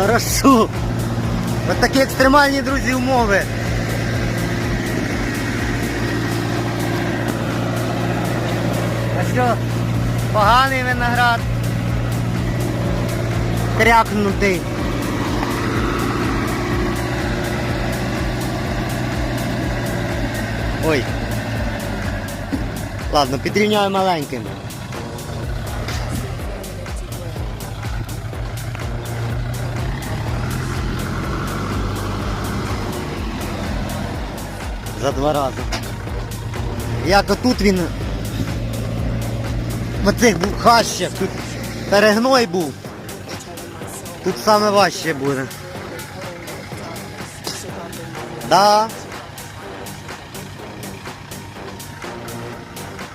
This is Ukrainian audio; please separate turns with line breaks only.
Хорошо. Ось такі екстремальні, друзі, умови. А що? Поганий виноград. Крякнутий. Ой. Ладно, підрівняю маленьким. За два рази. Як отут він на цих хащах, тут перегной був. Тут саме важче буде. Да,